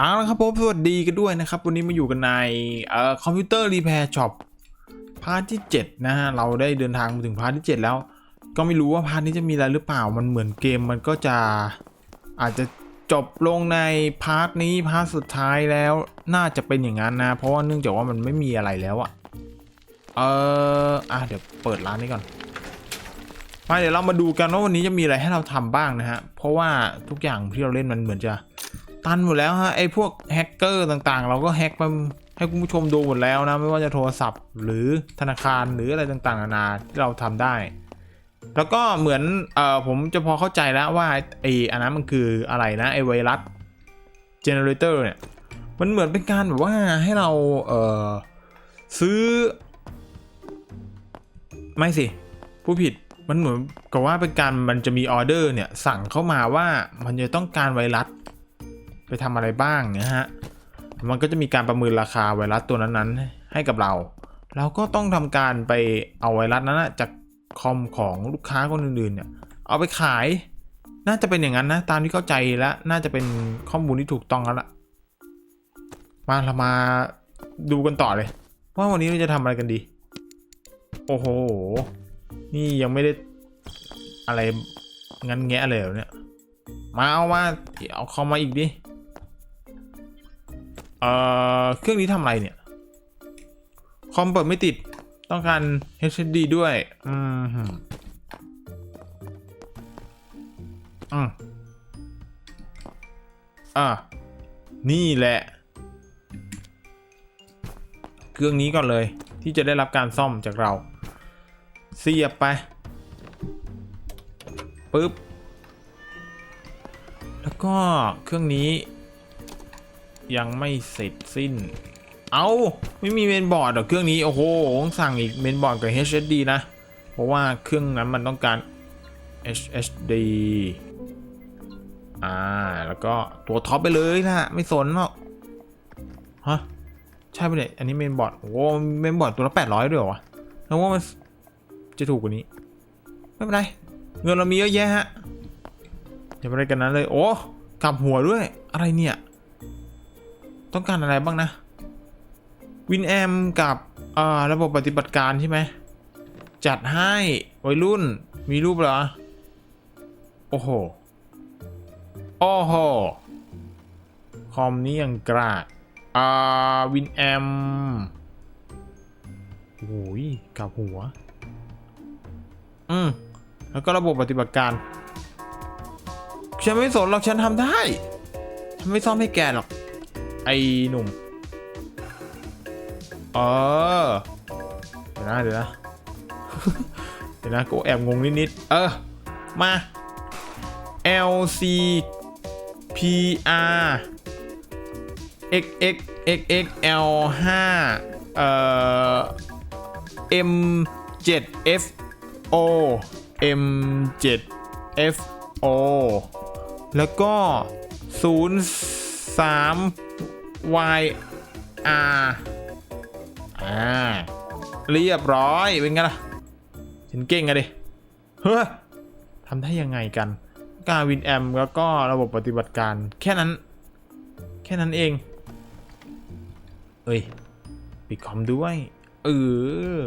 เอาละครับผมสวัสดีกันด้วยนะครับ วันนี้มาอยู่กันในเอ่อคอมพิวเตอร์รีแพร์ช็อปพาร์ทที่ 7 นะฮะ เราได้เดินทางมาถึงพาร์ทที่ 7 แล้ว ก็ไม่รู้ว่าพาร์ทนี้จะมีอะไรหรือเปล่ามันเหมือนเกมมันก็จะอาจจะจบลงในพาร์ทนี้พาร์ทสุดท้ายแล้วน่าจะเป็นอย่างนั้นนะ เพราะว่าเนื่องจากว่ามันไม่มีอะไรแล้วอะเอออะเดี๋ยวเปิดร้านนี้ก่อนมาเดี๋ยวเรามาดูกันว่าวันนี้จะมีอะไรให้เราทำบ้างนะฮะเพราะว่าทุกอย่างที่เราเล่นมันเหมือนจะ ตันหมดแล้วฮะไอ้พวกแฮกเกอร์ต่างๆ เราก็แฮกมาให้คุณผู้ชมดูหมดแล้วนะ ไม่ว่าจะโทรศัพท์ หรือธนาคารหรืออะไรต่างๆนานาที่เราทำได้ แล้วก็เหมือนเอ่อผมจะพอเข้าใจแล้วว่าไอ้อันนั้นมันคืออะไรนะไอ้ไวรัสเจเนเรเตอร์เนี่ยมันเหมือนเป็นการแบบว่าให้เราเอ่อซื้อ ไม่สิผู้ผิดมันเหมือนกับว่าเป็นการมันจะมีออเดอร์เนี่ยสั่งเข้ามาว่ามันจะต้องการไวรัส ไปทำอะไรบ้างเนะฮะ มันก็จะมีการประเมินราคาไวรัสตัวนั้นๆ ให้กับเรา เราก็ต้องทำการไปเอาไวรัสนั้นจากคอมของลูกค้าคนอื่นๆเนี่ย เอาไปขาย น่าจะเป็นอย่างนั้นนะ ตามที่เข้าใจแล้วน่าจะเป็นข้อมูลที่ถูกต้องแล้วล่ะ มาเรามาดูกันต่อเลย ว่าวันนี้เราจะทำอะไรกันดี โอ้โห นี่ยังไม่ได้อะไรงั้นแงะเลยหรอเนี่ย มาเอามาเอาคอมมาอีกดิ เอ่อเครื่องนี้ทำอะไรเนี่ย คอมเปิดไม่ติดต้องการ HDD ด้วย อืมอืมอะ นี่แหละ เครื่องนี้ก่อนเลย ที่จะได้รับการซ่อมจากเรา เสียบไป ปึ๊บ แล้วก็เครื่องนี้ ยังไม่เสร็จสิ้น เอาไม่มีเมนบอร์ดเหรอเครื่องนี้โอ้โหต้องสั่งอีกเมนบอร์ดกับ HDD นะ เพราะว่าเครื่องนั้นมันต้องการ HDD อ่า แล้วก็ตัวท็อปไปเลยนะไม่สนหรอกฮะใช่ปะเนี่ยอันนี้เมนบอร์ดโอ้โหเมนบอร์ดตัวละ800ด้วยเหรอวะแล้วว่ามันจะถูกกว่านี้ ไม่เป็นไร เงินเรามีเยอะแยะฮะอย่าไปอะไรกันนั้นเลย โอ้กลับหัวด้วย อะไรเนี่ย ต้องการอะไรบ้างนะวินแอมกับระบบปฏิบัติการใช่ไหม จัดให้วัยรุ่นมีรูปเหรอ โอ้โห โอ้โห คอมนี้ยังกราดอ่าวินแอมโอ้ยกับหัว อืม แล้วก็ระบบปฏิบัติการ ฉันไม่สนหรอกฉันทำได้ ฉันไม่ซ่อมให้แกหรอก ไอ้หนุ่มเออเดี๋ยวนะเดี๋ยวนะเดี๋ยวนะกูแอบงงนิดๆเออ มา L C P R X X X X L 5เอ่อ M 7 F O M 7 F O แล้วก็ 0 3 Y R อ่า เรียบร้อย เป็นไงล่ะ ฉันเก่งอะดิ เฮ้ยทำได้ยังไงกัน การวินแอมแล้วก็ระบบปฏิบัติการ แค่นั้น แค่นั้นเอง เอ้ย ปิดคอมด้วย เออ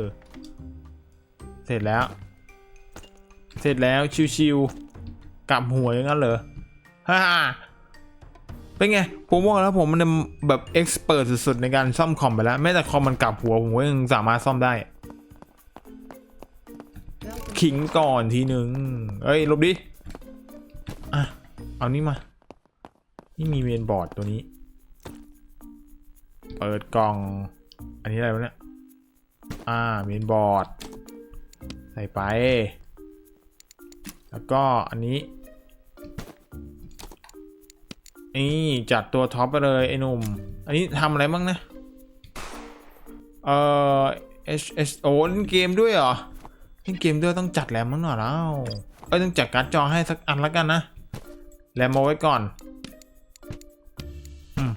เสร็จแล้ว เสร็จแล้วชิวๆกลับหัวอย่างนั้นเหรอฮ่า เป็นไงผมว่าแล้วผมมันแบบเอ็กซ์เพรสสุดๆในการซ่อมคอมไปแล้วแม้แต่คอมมันกลับหัวผมก็ยังสามารถซ่อมได้ ขิงก่อนทีหนึ่งเอ้ยลบดิอะเอานี่มา นี่มีเมนบอร์ดตัวนี้ เปิดกล่อง อันนี้อะไรวะเนี่ย อ่าเมนบอร์ด ใส่ไป แล้วก็อันนี้ นี่จัดตัวท็อปไปเลยไอ้นุ่ม อันนี้ทำอะไรบ้างนะ เอ่อ H S O เล่นเกมด้วยเหรอ เล่นเกมด้วยต้องจัดแรมมั้งหน่อยแล้วเอ้ยต้องจัดการ์ดจอให้สักอันละกันนะ แรมเอาไว้ก่อน อืม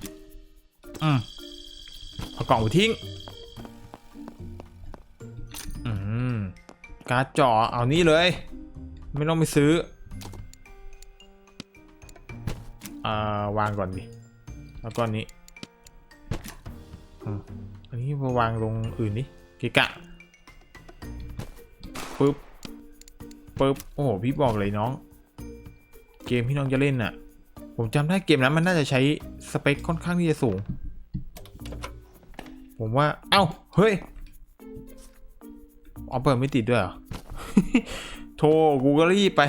อืมเอากล่องไปทิ้ง อืม การ์ดจอเอานี้เลย ไม่ต้องไปซื้อ อ่าวางก่อนดิแล้วก็อันนี้อันนี้มาวางลงอื่นดิเกะกะปึ๊บปึ๊บโอ้โหพี่บอกเลยน้อง เกมที่น้องจะเล่นน่ะ ผมจำได้เกมนั้นมันน่าจะใช้สเปคค่อนข้างที่จะสูง ผมว่า เอ้า เฮ้ยเอาเปิดไม่ติดด้วยเหรอโทรกูก็รีบไป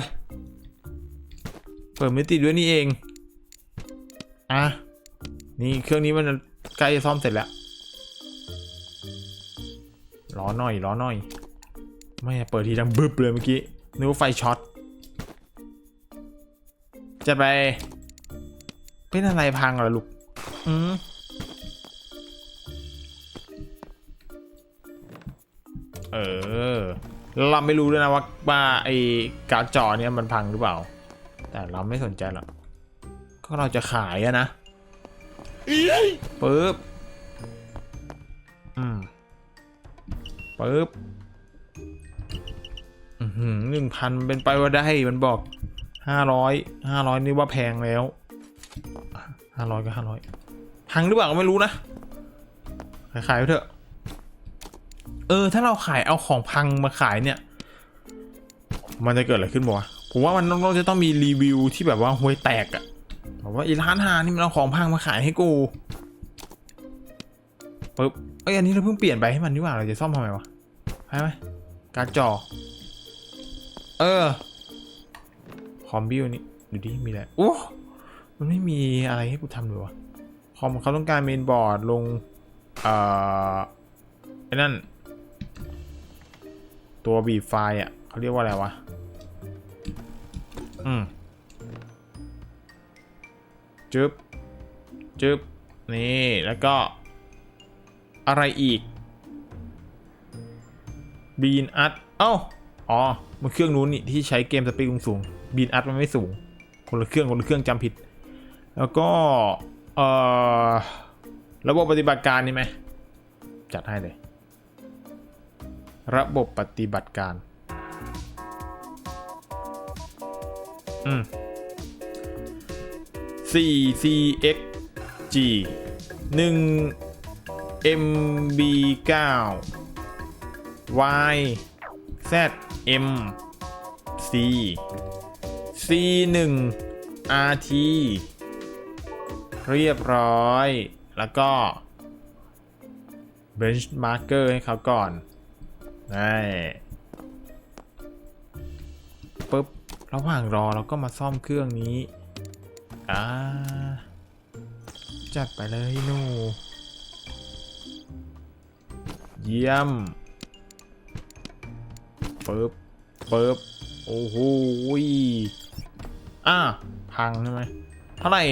เปิดไม่ติดด้วยนี่เอง อะ นี่เครื่องนี้มันใกล้จะซ่อมเสร็จแล้วรอหน่อยรอหน่อย ไม่เปิดทีดังบึบเลยเมื่อกี้นึกว่าไฟช็อต จะไป เป็นอะไรพังเหรอลูก อืมเออ เราไม่รู้ด้วยนะว่าว่าไอ้การ์ดจอเนี่ยมันพังหรือเปล่า แต่เราไม่สนใจหรอก ก็เราจะขายอะนะปึ๊บอืมปึ๊บอือหือหนึ่งพันเป็นไปว่าได้มันบอกห้าร้อยห้าร้อยนี่ว่าแพงแล้วห้าร้อยก็ห้าร้อยพังหรือเปล่าก็ไม่รู้นะ ขายขายไปเถอะ เออ ถ้าเราขายเอาของพังมาขายเนี่ย มันจะเกิดอะไรขึ้นบ้วะผมว่ามันต้องจะต้องมีรีวิวที่แบบว่าห่วยแตกอะ บอกว่าอีร้านหานี่มันเอาของพังมาขายให้กูปึ๊บเอ้ยอันนี้เราเพิ่งเปลี่ยนไปให้มันดีกว่าเราจะซ่อมทำไมวะใช่ไหมการจอ เออคอมบิวนี่ดูดิมีอะไรโอ้มันไม่มีอะไรให้กูทำเลยวะคอมเขาต้องการเมนบอร์ดลง เอ่อไอ้นั่น ตัวบีไฟอะเขาเรียกว่าอะไรวะ อืม จึ๊บจึ๊บนี่แล้วก็ อะไรอีกบีนอัดเอ้าอ๋อมันเครื่องนู้นนี่ที่ใช้เกมสปีดสูงบีนอัดมันไม่สูง คนละเครื่องคนละเครื่องจำผิด แล้วก็เอ่อระบบปฏิบัติการนี่ไหมจัดให้เลย ระบบปฏิบัติการ อืม 4 CXG 1 MB 9 Y Z M C C 1 RT เรียบร้อย แล้วก็ benchmarker ให้เขาก่อนได้ปุ๊บ ระหว่างรอเราก็มาซ่อมเครื่องนี้ อ่าจัดไปเลยหนู เยี่ยมปึ๊บปึ๊บโอ้โหอะพังใช่ไหมเท่าไหร่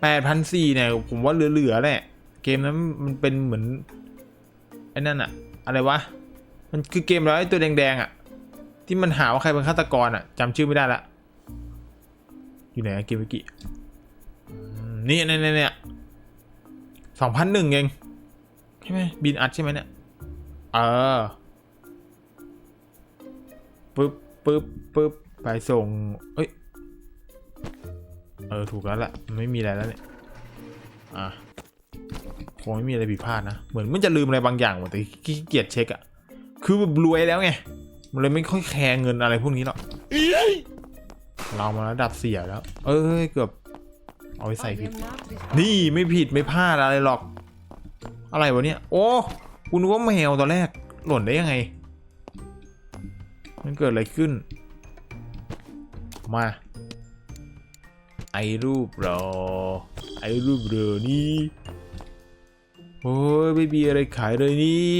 แปดพันสี่เนี่ย ผมว่าเหลือๆแหละ เกมนั้นมันเป็นเหมือน ไอ้นั่นอะอะไรวะ มันคือเกมแล้วไอ้ตัวแดงๆอะที่มันหาว่าใครเป็นฆาตกรอะจำชื่อไม่ได้ละ อยู่ไหนอะเกมมิกี้อืมนี่เนี่ยเนี่ยเนี่ยสองพันหนึ่งเองใช่ไหมบินอัดใช่ไหมเนี่ย เออปึ๊บปึ๊บปึ๊บไปส่ง เอ้ย เออ ถูกแล้วแหละ ไม่มีอะไรแล้วเนี่ย อะคงไม่มีอะไรผิดพลาดนะ เหมือนมันจะลืมอะไรบางอย่างว่ะแต่ขี้เกียจเช็คอะ คือแบบรวยแล้วไง มันเลยไม่ค่อยแคร์เงินอะไรพวกนี้หรอก เรามาระดับเสียแล้ว เอ้ยเกือบเอาไปใส่ผิด นี่ไม่ผิดไม่พลาดอะไรหรอก อะไรวะเนี่ย โอ้กูนึกว่าแมวตอนแรก หล่นได้ยังไง มันเกิดอะไรขึ้น มา ไอรูปรอ ไอรูปเรอนี่โอ้ยไม่มีอะไรขายเลยนี่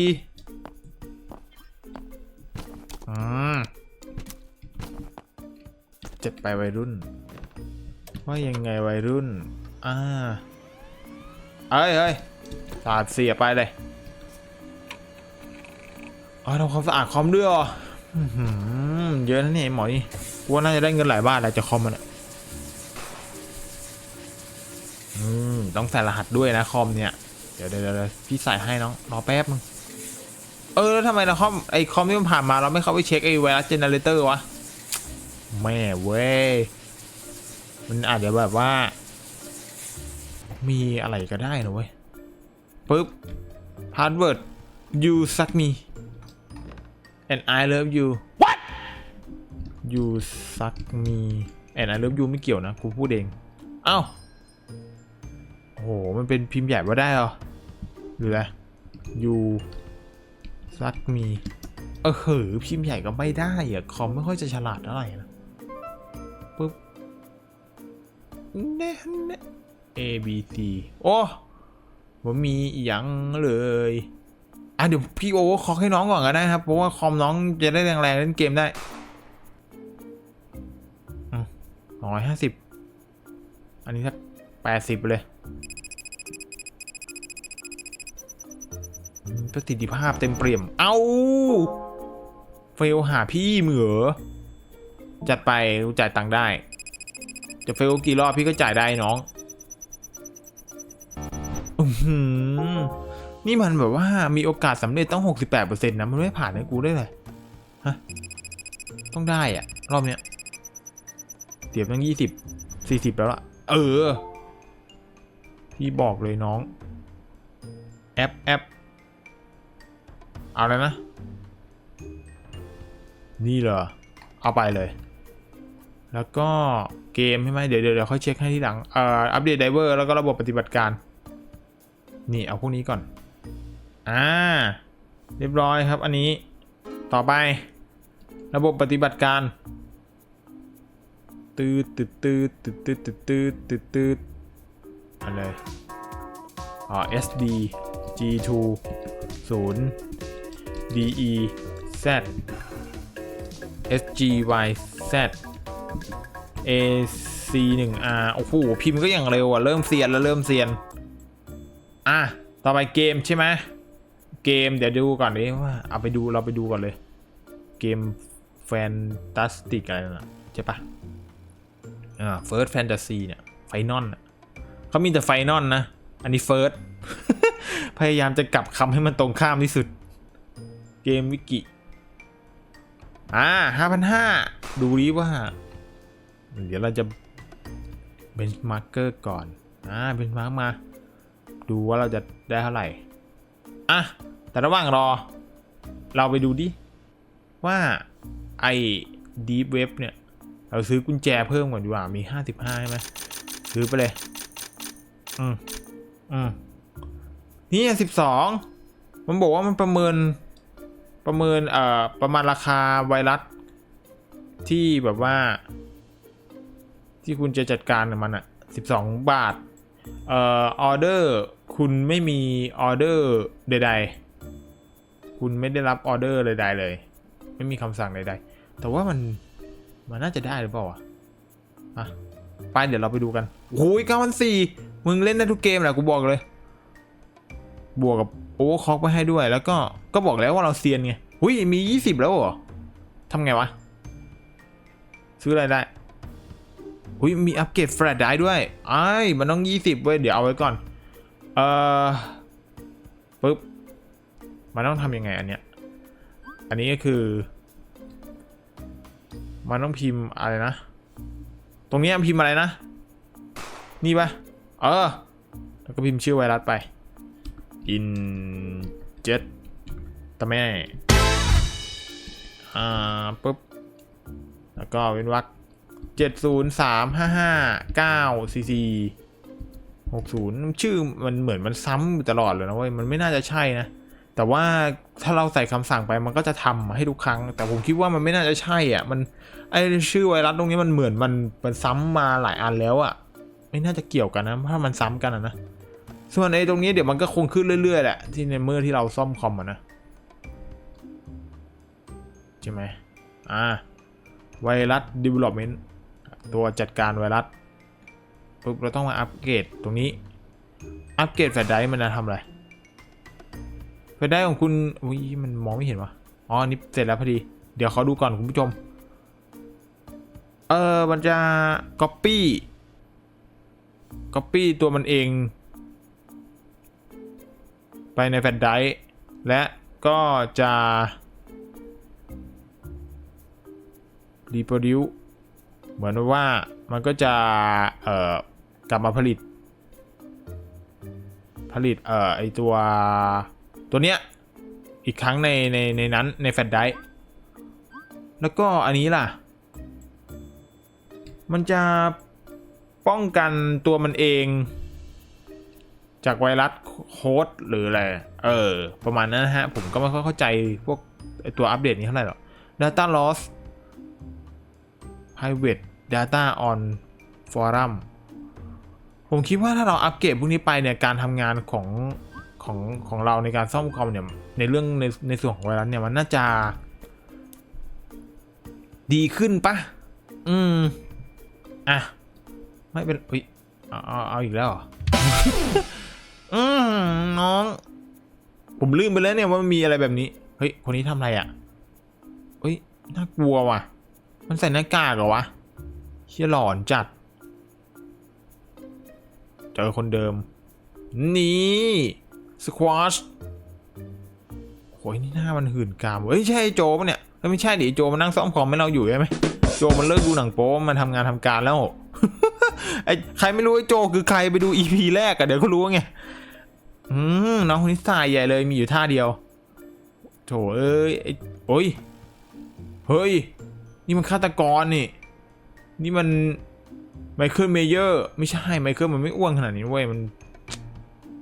จัดไปวัยรุ่น ว่ายังไงวัยรุ่น อ่าเอ้ยเอ้ยสาดเสียไปเลยอ๋อทำความสะอาดคอมด้วยเหรออื้อหือเยอะนะเนี่ยหมอนี่ว่าน่าจะได้เงินหลายบาทแหละจากคอมมันอะอืมต้องใส่รหัสด้วยนะคอมเนี่ย เดี๋ยวเดี๋ยวพี่ใส่ให้น้องรอแป๊บมึงเออแล้วทำไมเราคอมไอคอมที่มันผ่านมาเราไม่เข้าไปเช็คไอไวรัสเจเนเรเตอร์วะ แม่เว้ย มันอาจจะแบบว่า มีอะไรก็ได้นะเว้ยปึ๊บ password you suck me and I love you what you suck me and I love you ไม่เกี่ยวนะกูพูดเอง เอ้าโอ้โห มันเป็นพิมพ์ใหญ่ว่าได้เหรอหรืออะไร you suck me เออเหอพิมพ์ใหญ่ก็ไม่ได้อะคอมไม่ค่อยจะฉลาดเท่าไหร่นะ เน่เน่ A B C โอ้ผมมีอหยังเลย อะเดี๋ยวพี่โอเวอร์คอกให้น้องก่อนก็ได้ครับ เพราะว่าคอมน้องจะได้แรงๆเล่นเกมได้สองร้อยห้าสิบ อันนี้สักแปดสิบเลย ประสิทธิภาพเต็มเปี่ยม เอาเฟลหาพี่เหมือ จัดไปจ่ายตังค์ได้ จะเฟลกี่รอบพี่ก็จ่ายได้น้องอือหือนี่มันแบบว่ามีโอกาสสำเร็จต้อง 68%นะ มันไม่ผ่านให้กูได้เลยฮะต้องได้อะรอบเนี้ยเสียบตั้ง 20 40 แล้วล่ะเออ พี่บอกเลยน้อง แอปแอปเอาแล้วนะ นี่เหรอ เอาไปเลย แล้วก็เกมใช่ไหมเดี๋ยวเดี๋ยวเดี๋ยวค่อยเช็คให้ที่หลังเอ่ออัปเดตไดเวอร์แล้วก็ระบบปฏิบัติการ นี่เอาพวกนี้ก่อน อ่า เรียบร้อยครับ อันนี้ต่อไป ระบบปฏิบัติการตืดตืดตืดตืดตืดตืดตืดตืดตืดอะไรอ่า SD G2 0 DE Z SGY Z AC1R โอ้โหพิมพ์ก็อย่างเร็วอะ เริ่มเซียนแล้วเริ่มเซียน อะ ต่อไปเกมใช่ไหมเกมเดี๋ยวดูก่อนดิว่าเอาไปดูเราไปดูก่อนเลย เกมแฟนตาสติกอะไรนั่ะใช่ปะอ่าเฟิร์สแฟนตาซีเนี่ยไฟนอลเขามีแต่ไฟนอลนะ อันนี้เฟิร์สพยายามจะกลับคำให้มันตรงข้ามที่สุด เกมวิกิ อ่าห้าพันห้าดูดิว่า เดี๋ยวเราจะเบนช์มาร์เกอร์ก่อนอ่าเบนช์มาร์กมา ดูว่าเราจะได้เท่าไหร่ อะ แต่ระหว่างรอ เราไปดูดิ ว่าไอ้ Deep Web เนี่ย เราซื้อกุญแจเพิ่มก่อนดีกว่า มี 55ใช่ไหมซื้อไปเลย อืม อืม นี่12มันบอกว่ามันประเมิน ประเมิน เอ่อ ประมาณราคาไวรัสที่แบบว่า ที่คุณจะจัดการกับมันอะ12 บาทเอ่อออเดอร์คุณไม่มีออเดอร์ใด ๆ คุณไม่ได้รับออเดอร์ใดๆเลย ไม่มีคำสั่งใดๆ แต่ว่ามันมันน่าจะได้หรือเปล่าวะอะไปเดี๋ยวเราไปดูกันโอ้ยเก้าพันสี่มึงเล่นได้ทุกเกมแหละกูบอกเลย บวกกับโอเวอร์คอกไปให้ด้วย แล้วก็ก็บอกแล้วว่าเราเซียนไงหุยมียี่สิบแล้วเหรอทำไงวะ ซื้ออะไรได้ อุ้ยมีอัปเกรดแฟลชได้ด้วยไอ้มันต้องยี่สิบเว้ย เดี๋ยวเอาไว้ก่อน เอ่อปึ๊บ มันต้องทำยังไงอันเนี้ย อันนี้ก็คือ มันต้องพิมพ์อะไรนะ ตรงนี้พิมพ์อะไรนะ นี่ปะเออ แล้วก็พิมพ์ชื่อไวรัสไป in jet ตะแม่ อ่า ปึ๊บ แล้วก็เว้นวรรค เจ็ดศูนย์สามห้าห้าเก้าสี่สี่หกศูนย์ชื่อมันเหมือนมันซ้ำอยู่ตลอดเลยนะเว้ยมันไม่น่าจะใช่นะ แต่ว่าถ้าเราใส่คำสั่งไปมันก็จะทำให้ทุกครั้ง แต่ผมคิดว่ามันไม่น่าจะใช่อะ มันไอชื่อไวรัสตรงนี้มันเหมือนมันมันซ้ำมาหลายอันแล้วอะ ไม่น่าจะเกี่ยวกันนะถ้ามันซ้ำกันอะนะส่วนไอตรงนี้เดี๋ยวมันก็คงขึ้นเรื่อยๆแหละที่ในเมื่อที่เราซ่อมคอมอะนะใช่ไหมอ่าไวรัส development ตัวจัดการไวรัสปุ๊บเราต้องมาอัปเกรดตรงนี้ อัปเกรดแฟลชไดร์มันจะทำอะไรแฟลชไดร์ของคุณอุ้ยมันมองไม่เห็นวะอ๋อนี่เสร็จแล้วพอดี เดี๋ยวเขาดูก่อนคุณผู้ชม เออมันจะ copy copy ตัวมันเอง ไปในแฟลชไดร์และก็จะ reproduce เหมือนว่ามันก็จะเอ่อกลับมาผลิต ผลิตเอ่อไอตัวตัวเนี้ยอีกครั้งในในในนั้นในแฟลชไดร์แล้วก็อันนี้ล่ะ มันจะป้องกันตัวมันเอง จากไวรัสโค้ดหรืออะไรเออ ประมาณนั้นนะฮะ ผมก็ไม่ค่อยเข้าใจพวกไอตัวอัปเดตนี้เท่าไหร่หรอก Data loss private data on forum ผมคิดว่าถ้าเราอัปเกรดพวกนี้ไปเนี่ยการทำงานของของของเราในการซ่อมคอมเนี่ยในเรื่องในในส่วนของไวรัสเนี่ยมันน่าจะ ดีขึ้นปะอืม อะ ไม่เป็นเฮ้ยเอาเอาเอาอีกแล้วเหรออืมน้อง ผมลืมไปแล้วเนี่ยว่ามันมีอะไรแบบนี้ เฮ้ย คนนี้ทำอะไรอะ่ะเฮ้ยน่ากลัวว่ะ มันใส่หน้ากากเหรอวะ เชี่ยหลอนจัด เจอคนเดิม นี่สควอชโอ้ยนี่หน้ามันหื่นกามเฮ้ยใช่โจปะเนี่ยเฮ้ยไม่ใช่ดิโจมันนั่งซ่อมคอมให้เราอยู่ใช่ไหมโจมันเลิกดูหนังโป๊มันทำงานทำการแล้วไอ้ใครไม่รู้ไอ้โจคือใครไปดูอีพีแรกอะเดี๋ยวก็รู้ไงอืมน้องคนนี้สายใหญ่เลยมีอยู่ท่าเดียวโถเอ้ยโอ้ยเฮ้ย นี่มันฆาตกรนี่ นี่มันไมเคิลเมเยอร์ไม่ใช่ไมเคิลมันไม่อ้วนขนาดนี้เว้ยมัน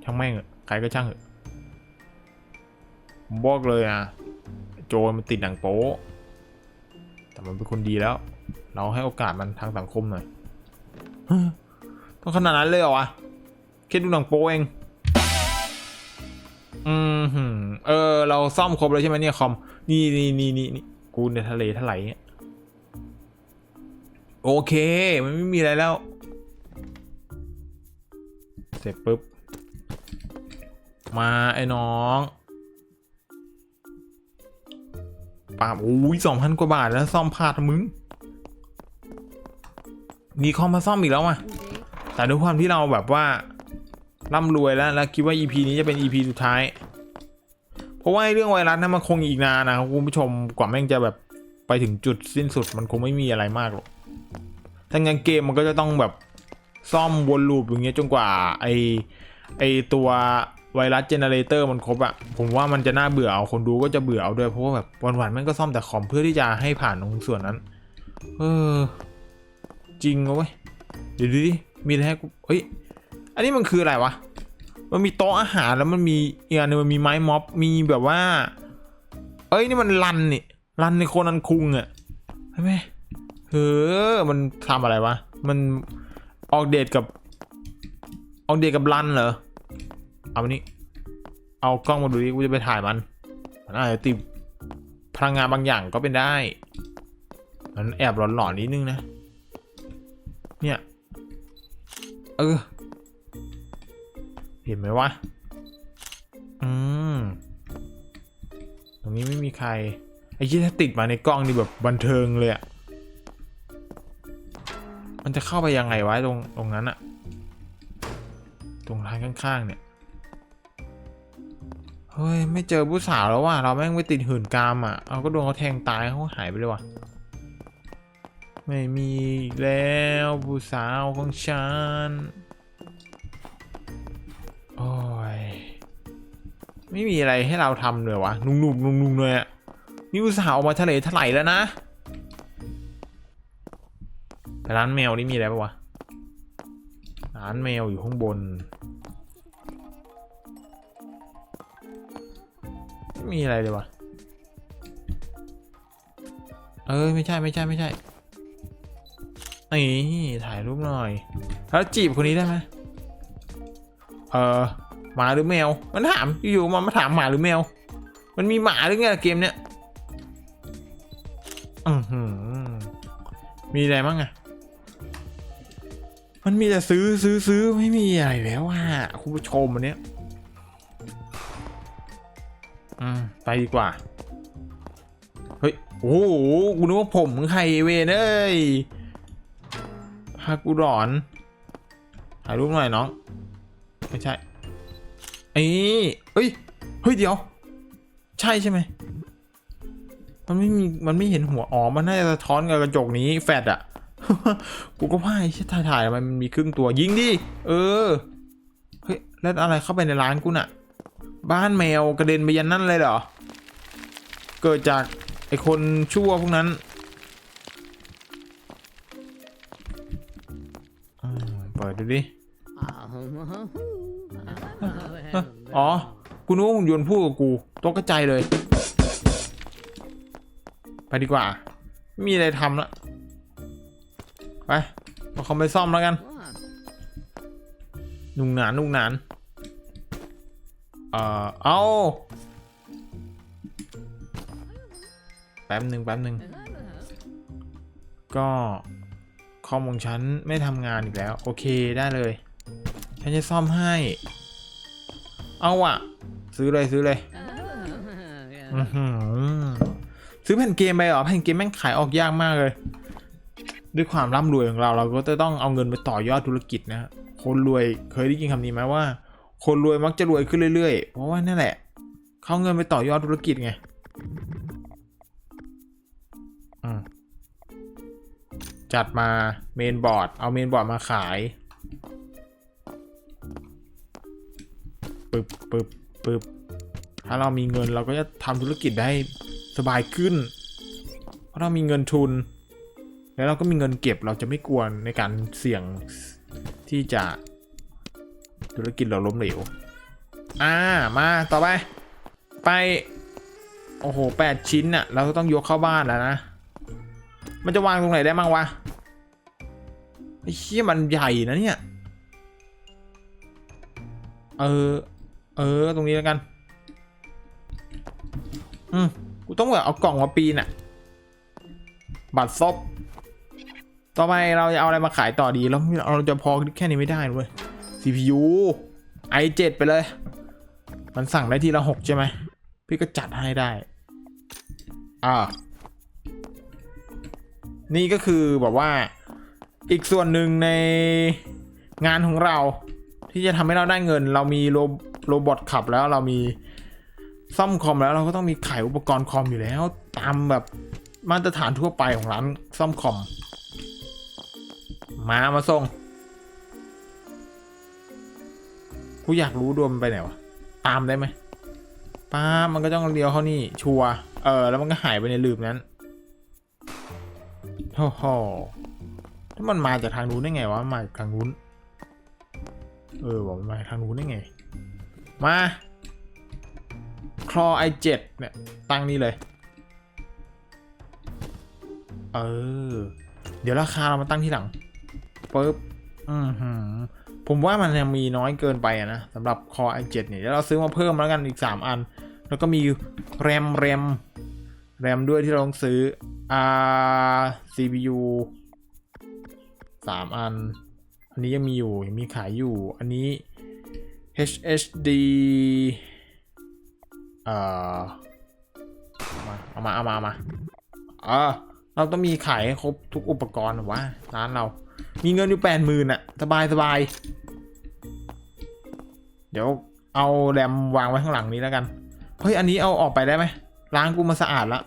ช่างแม่งเหอะใครก็ช่างเหอะบอกเลยนะโจรมันติดหนังโป๊แต่มันเป็นคนดีแล้ว เราให้โอกาสมันทางสังคมหน่อยต้องขนาดนั้นเลยเหรอวะแค่ดูหนังโป๊เองอืมเออ เราซ่อมครบแล้วใช่ไหมเนี่ยคอม นี่นี่นี่นี่นี่กูในทะเลทลายเนี่ย โอเค มันไม่มีอะไรแล้ว เสร็จปุ๊บ มาไอ้น้องปาบอุ้ยสองพันกว่าบาทแล้วซ่อมพลาดมึง มีคอมมาซ่อมอีกแล้วอะ แต่ด้วยความที่เราแบบว่าร่ำรวยแล้วแล้วคิดว่า EP นี้จะเป็น EP สุดท้าย เพราะว่าไอ้เรื่องไวรัสนั้นมันคงอีกนานนะครับคุณผู้ชมกว่าแม่งจะแบบไปถึงจุดสิ้นสุดมันคงไม่มีอะไรมากหรอก ถ้างั้นเกมมันก็จะต้องแบบซ่อมวนลูปอย่างเงี้ยจนกว่าไอไอตัวไวรัสเจเนเรเตอร์มันครบอะผมว่ามันจะน่าเบื่อเอาคนดูก็จะเบื่อเอาด้วยเพราะว่าแบบวันๆม่งก็ซ่อมแต่คอมเพื่อที่จะให้ผ่านตรงส่วนนั้น เออ จริงเหรอเว้ยเดี๋ยวดูดิมีอะไรให้กูเฮ้ยอันนี้มันคืออะไรวะมันมีโต๊ะอาหารแล้วมันมีอีกอันนึงมันมีไม้ม็อบมีแบบว่า เอ้ยนี่มันรันนี่รันในโคนันคุงอะใช่ไหม เฮ้อมันทำอะไรวะ มันออกเดทกับ ออกเดทกับรันเหรอ เอาอันนี้ เอากล้องมาดูดิ กูจะไปถ่ายมัน มันอาจจะติดพลังงานบางอย่างก็เป็นได้ มันแอบหลอนๆนิดนึงนะ เนี่ย เออ เห็นไหมวะ อืม ตรงนี้ไม่มีใคร ไอ้ที่ถ้าติดมาในกล้องนี่แบบบันเทิงเลยอะ มันจะเข้าไปยังไงวะตรงตรงนั้นอะตรงทางข้างๆ เนี่ย เฮ้ย ไม่เจอผู้สาวแล้วว่ะ เราแม่งไม่ติดหื่นกามอะ เอาก็โดนเขาแทงตายเขาหายไปเลยว่ะ ไม่มีแล้วผู้สาวของฉัน โอ้ย ไม่มีอะไรให้เราทำเลยวะนุ่มๆนุ่มๆเลยอะนี่ผู้สาวออกมาทะเลถลายแล้วนะ ร้านแมวนี่มีอะไรปะวะ ร้านแมวอยู่ข้างบนไม่มีอะไรเลยวะ เออไม่ใช่ไม่ใช่ไม่ใช่นี่ถ่ายรูปหน่อย แล้วจีบคนนี้ได้ไหมเออหมาหรือแมว มันถามอยู่ๆมามาถามหมาหรือแมว มันมีหมาหรือไงเกมเนี้ยอือหือมีอะไรบ้างอะ มันมีแต่ซื้อซื้อซื้อไม่มีอะไรแล้วอะคุณผู้ชมอันเนี้ยอืมไปดีกว่า เฮ้ย โอ้โหกูนึกว่าผมมึงใครเวนเอ้ยพากูหลอนถ่ายรูปหน่อยน้อง ไม่ใช่ไอ้เฮ้ย เฮ้ยเดี๋ยว ใช่ใช่ไหมมันไม่มี มันไม่เห็นหัวอ๋อมันน่าจะสะท้อนกับกระจกนี้แฟดอะ กูก็ว่าไอ้ที่ถ่ายถ่ายๆมันมีครึ่งตัวยิงดิเออฮ้ยแล้วอะไรเข้าไปในร้านกูน่ะ บ้านแมวกระเด็นไปยันนั่นเลยเหรอ เกิดจากไอคนชั่วพวกนั้นอืมเปิดดูดิอ๋อ กูนึกว่าหุ่นยนต์พูดกับกูตกใจเลย ไปดีกว่า ไม่มีอะไรทำละ ไปเอาเขาไปซ่อมแล้วกันนุ่งหนานนุ่งหนานเอ่อเอาแป๊บหนึ่งแป๊บหนึ่งก็คอมของฉันไม่ทำงานอีกแล้ว โอเคได้เลย ฉันจะซ่อมให้ เอาอะซื้อเลยซื้อเลยอื้อหือซื้อแผ่นเกมไปเหรอแผ่นเกมแม่งขายออกยากมากเลย ด้วยความร่ำรวยของเราเราก็จะต้องเอาเงินไปต่อยอดธุรกิจนะคนรวยเคยได้ยินคำนี้ไหมว่า คนรวยมักจะรวยขึ้นเรื่อยๆ เพราะว่านั่นแหละ เขาเอาเงินไปต่อยอดธุรกิจไงอืจัดมาเมนบอร์ด เอาเมนบอร์ดมาขายปึบปึบปึบถ้าเรามีเงินเราก็จะทำธุรกิจได้สบายขึ้น เพราะเรามีเงินทุน แล้วเราก็มีเงินเก็บเราจะไม่กลัวในการเสี่ยงที่จะธุรกิจเราล้มเหลว อ่า มาต่อไป ไป โอ้โหแปดชิ้นน่ะ เราต้องยกเข้าบ้านแล้วนะ มันจะวางตรงไหนได้มั่งวะ ไอ้เชี่ยมันใหญ่นะเนี่ย เออ เออ ตรงนี้แล้วกัน อืม กูต้องแบบเอากล่องมาปีนอะบัตรซบ ต่อไปเราจะเอาอะไรมาขายต่อดีแล้วเราจะพอแค่นี้ไม่ได้เว้ย CPU i7 ไปเลย มันสั่งได้ทีละหกใช่ไหม พี่ก็จัดให้ได้ อ่า นี่ก็คือแบบว่าอีกส่วนหนึ่งในงานของเราที่จะทำให้เราได้เงิน เรามีโรโรบอทขับแล้วเรามีซ่อมคอมแล้วเราก็ต้องมีขายอุปกรณ์คอมอยู่แล้ว ตามแบบมาตรฐานทั่วไปของร้านซ่อมคอม มามาส่งกูอยากรู้ดวมนไปไหนวะตามได้ไหมป้ามันก็ต้องเลี้ยวเขานี่ ชัวเออ แล้วมันก็หายไปในลืมนั้นโอ้โหถ้ามันมาจากทางนู้นได้ไงวะมาจากทางนู้นเออบอกมันมาทางนู้นได้ไง มาคลอไอเจ็ดเนี่ย ตั้งนี่เลย เออ เดี๋ยวราคาเรามาตั้งที่หลัง ปึ๊บอือหือผมว่ามันยังมีน้อยเกินไปนะสำหรับ Core i7 เนี่ยเดี๋ยวเราซื้อมาเพิ่มแล้วกันอีก 3 อัน แล้วก็มีแรมแรมแรมด้วยที่เราต้องซื้ออ่า CPU 3 อัน อันนี้ยังมีอยู่ ยังมีขายอยู่ อันนี้ HHD เอ่อเอามา เอามา เอามาเอามาอ่าเราต้องมีขายครบทุกอุปกรณ์วะร้านเรา มีเงินอยู่แปดหมื่นอะสบายสบาย เดี๋ยวเอาแรมวางไว้ข้างหลังนี้แล้วกัน เฮ้ย อันนี้เอาออกไปได้ไหมล้างกูมาสะอาดละ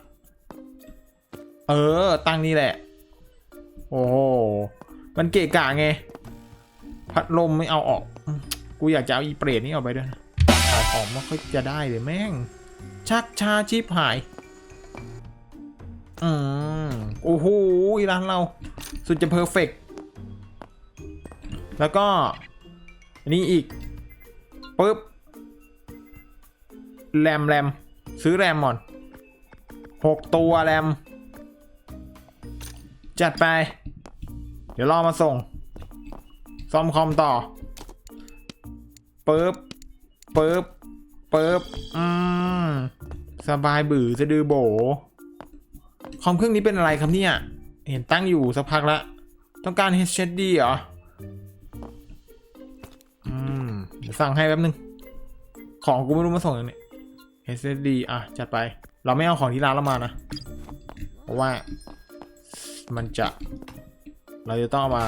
เออ ตั้งนี่แหละ โอ้โห มันเกะกะไง พัดลมไม่เอาออก กูอยากจะเอาอีเปรตนี่ออกไปด้วยขายของไม่ค่อยจะได้เลยแม่ง ชักชาชิบหาย อืม โอ้โหร้านเรา สุดจะเพอร์เฟก แล้วก็อันนี้อีกปุ๊บแรมแรมซื้อแรมหมอนหกตัวแรม จัดไป เดี๋ยวรอมาส่ง ซ่อมคอมต่อปุ๊บปุ๊บปุ๊บอืมสบายบือจะดือโบ คอมเครื่องนี้เป็นอะไรครับเนี่ย เห็นตั้งอยู่สักพักแล้วต้องการ HDD เหรอ เดี๋ยวสั่งให้แป๊บนึง ของกูไม่รู้มาส่งยังไง HDD อะ จัดไป เราไม่เอาของที่ร้านเรามานะ เพราะว่ามันจะ เราจะต้องเอามา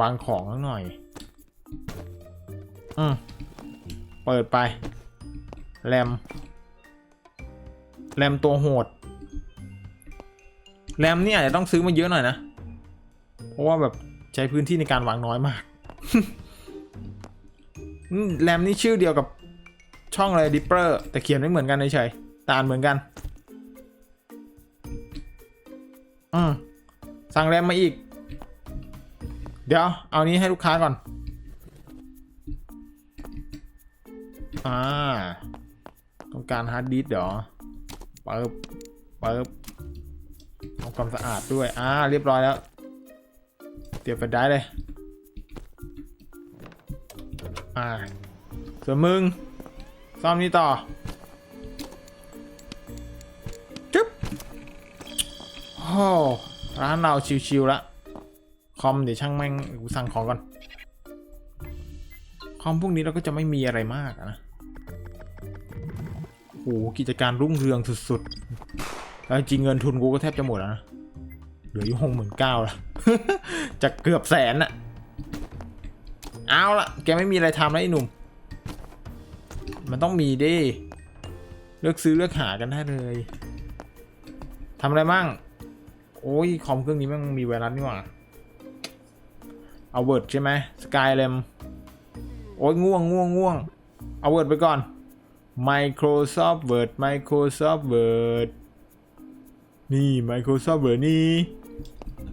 วางของหน่อย อืม เปิดไป แรม แรมตัวโหด แรมเนี่ยอาจจะต้องซื้อมาเยอะหน่อยนะ เพราะว่าแบบใช้พื้นที่ในการวางน้อยมาก แรมนี่ชื่อเดียวกับช่องเลยดิปเปอร์แต่เขียนไม่เหมือนกันเฉยแต่อ่านเหมือนกันอืมสั่งแรมมาอีก เดี๋ยว เอานี้ให้ลูกค้าก่อน อ่า ต้องการฮาร์ดดิสก์เหรอเปิบเปิบทำความสะอาดด้วย อ่า เรียบร้อยแล้ว เตรียมแฟลชไดรฟ์เลย อ่าส่วนมึง ซ่อมนี่ต่อ จึ๊บโอ้ร้านเราชิวๆละ คอมเดี๋ยวช่างแม่งกูสั่งของก่อน คอมพวกนี้เราก็จะไม่มีอะไรมากนะโอ้โหกิจการรุ่งเรืองสุดๆแล้วจริงเงินทุนกูก็แทบจะหมดแล้วนะ เหลืออยู่หกหมื่นเก้าละจะเกือบแสนอะ เอาละแกไม่มีอะไรทำแล้วไอ้หนุ่ม มันต้องมีดิเลือกซื้อเลือกหากันได้เลยทำอะไรมั่ง โอ้ยคอมเครื่องนี้มันมีไวรัสนี่หว่าเอาเวิร์ดใช่ไหมสกายเลมโอ้ยง่วงง่วงง่วง เอาเวิร์ดไปก่อน Microsoft Word Microsoft Word นี่ Microsoft Word นี่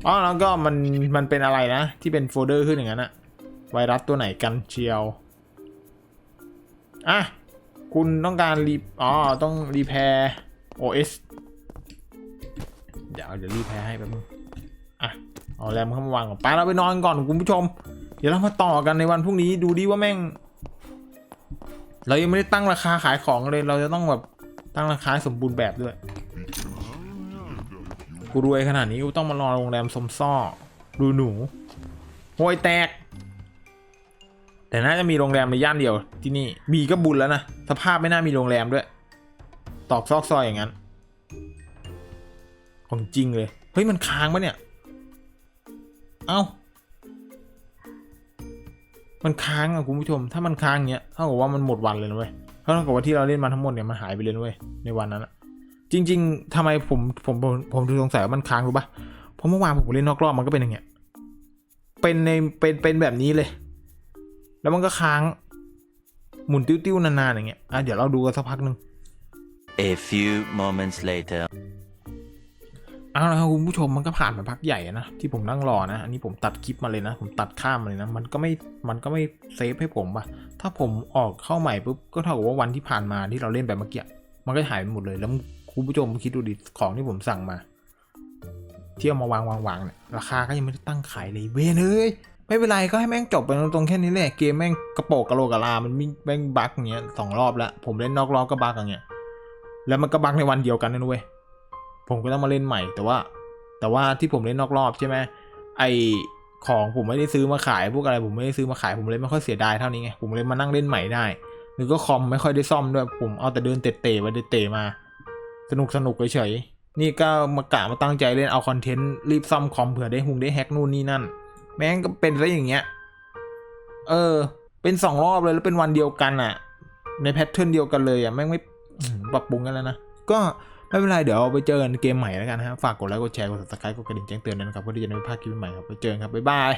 อ๋อแล้วก็มันมันเป็นอะไรนะ ที่เป็นโฟลเดอร์ขึ้นอย่างนั้นอะ ไวรัสตัวไหนกันเชียว อะ คุณต้องการรีอ๋อ ต้องรีแพร์ OS เดี๋ยวเดี๋ยวรีแพร์ให้แป๊บนึงอะ เอาแรมเข้ามาวางก่อนไปเราไปนอนก่อนคุณผู้ชม เดี๋ยวเรามาต่อกันในวันพรุ่งนี้ดูดิว่าแม่ง เรายังไม่ได้ตั้งราคาขายของเลย เราจะต้องแบบตั้งราคาสมบูรณ์แบบด้วยกูรวยขนาดนี้กูต้องมานอนโรงแรมสมซ่อดูหนูโวยแตก แต่น่าจะมีโรงแรมในย่านเดียวที่นี่มีก็บุญแล้วนะสภาพไม่น่ามีโรงแรมด้วย ตอกซอกซอยอย่างนั้น ของจริงเลย เฮ้ยมันค้างปะเนี่ย เอ้า มันค้างอะคุณผู้ชม ถ้ามันค้างเงี้ยเท่ากับว่ามันหมดวันเลยนะเว้ยเท่ากับว่าที่เราเล่นมาทั้งหมดเนี่ยมันหายไปเลยนะเว้ยในวันนั้นอะจริง ๆทำไมผมผมผมผมถึงสงสัยว่ามันค้างรู้ปะเพราะเมื่อวานผมเล่นนอกรอบมันก็เป็นอย่างเงี้ยเป็นในเป็นเป็นแบบนี้เลย แล้วมันก็ค้างหมุนติ้วๆนานๆอย่างเงี้ยอะเดี๋ยวเราดูกันสักพักหนึ่ง A few moments later. เอาละครับคุณผู้ชมมันก็ผ่านมาพักใหญ่อะนะที่ผมนั่งรอนะอันนี้ผมตัดคลิปมาเลยนะ ผมตัดข้ามมาเลยนะ มันก็ไม่มันก็ไม่เซฟให้ผมป่ะถ้าผมออกเข้าใหม่ปุ๊บก็เท่ากับว่าวันที่ผ่านมาที่เราเล่นแบบเมื่อกี้มันก็หายไปหมดเลยแล้วคุณผู้ชมคิดดูดิของที่ผมสั่งมา ที่เอามาวางวางวางเนี่ยราคาก็ยังไม่ได้ตั้งขายเลยเวนเอ้ย ไม่เป็นไรก็ให้แม่งจบไปตรงๆแค่นี้แหละเกมแม่งกระโปกกระโหลกกระลา มันมีแม่งบั๊กอย่างเงี้ยสองรอบแล้ว ผมเล่นนอกรอบก็บั๊กอย่างเงี้ยแล้วมันก็บั๊กในวันเดียวกันนะเว้ยผมก็ต้องมาเล่นใหม่แต่ว่า แต่ว่าที่ผมเล่นนอกรอบใช่ไหมไอของผมไม่ได้ซื้อมาขายพวกอะไรผมไม่ได้ซื้อมาขายผมเลยไม่ค่อยเสียดายเท่านี้ไงผมเลยมานั่งเล่นใหม่ได้หรือก็คอมไม่ค่อยได้ซ่อมด้วยผมเอาแต่เดินเตะๆไปเตะๆมา สนุกสนุกเฉยๆนี่ก็มากะมาตั้งใจเล่นเอาคอนเทนต์รีบซ่อมคอมเผื่อได้หุงได้แฮกนู่นนี่นั่น แม่งก็เป็นซะอย่างเงี้ย เออ เป็นสองรอบเลยแล้วเป็นวันเดียวกันอะในแพทเทิร์นเดียวกันเลยอะแม่งไม่ปรับปรุงกันแล้วนะ ก็ไม่เป็นไร เดี๋ยวไปเจอกันเกมใหม่แล้วกันฮะ ฝากกดไลค์ กดแชร์ กด subscribe กดกระดิ่งแจ้งเตือนด้วยนะครับเพื่อที่จะไม่พลาดคลิปใหม่ครับ ไปเจอกันครับ บ๊ายบาย